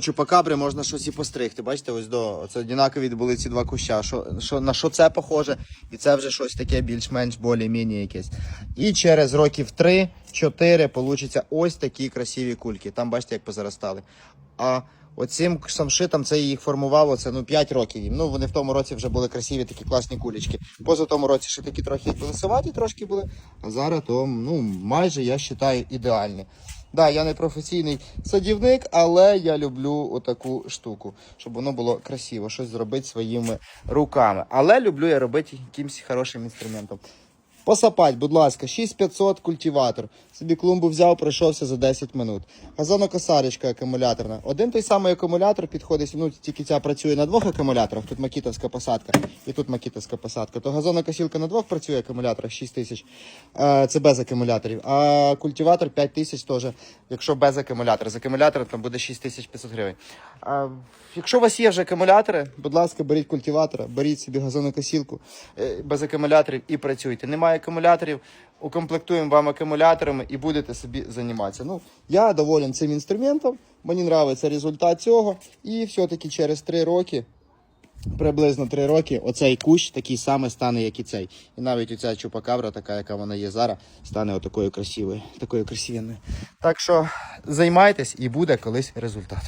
Чупакабри можна щось і постригти. Бачите, ось до це однакові були ці два куща. Що, що, на що це похоже? І це вже щось таке більш-менш більш-міні якесь. І через років 3-4 получаться ось такі красиві кульки. Там бачите, як позаростали. А оцим самшитом це їх формувало це ну 5 років їм. Ну вони в тому році вже були красиві, такі класні кулечки. Поза тому році ще такі трохи лисоваті трошки були. А зараз то ну майже я вважаю ідеальні. Да, я не професійний садівник, але я люблю отаку штуку, щоб воно було красиво, щось зробити своїми руками. Але люблю я робити якимось хорошим інструментом. Посапать, будь ласка, 6500 культиватор. Собі клумбу взяв, пройшовся за 10 минут. Газонокосарочка акумуляторна. Один той самий акумулятор підходить, ну тільки ця працює на двох акумуляторах. Тут макітовська посадка і тут макітовська посадка. То газонокосілка на двох працює акумуляторах 6000. Е, Це без акумуляторів. А культиватор 5000 теж, якщо без акумулятора. З акумулятором там буде 6500 гривень. Якщо у вас є вже акумулятори, будь ласка, беріть культиватора, беріть собі газонокосілку е, без акумуляторів і працюйте. Немає акумуляторів, укомплектуємо вам акумуляторами і будете собі займатися. Ну, я доволен цим інструментом, мені подобається результат цього. І все-таки через 3 роки, приблизно 3 роки, оцей кущ такий самий стане, як і цей. І навіть оця чупакабра, така, яка вона є зараз, стане отакою красивою, такою красивенною. Так що займайтесь і буде колись результат.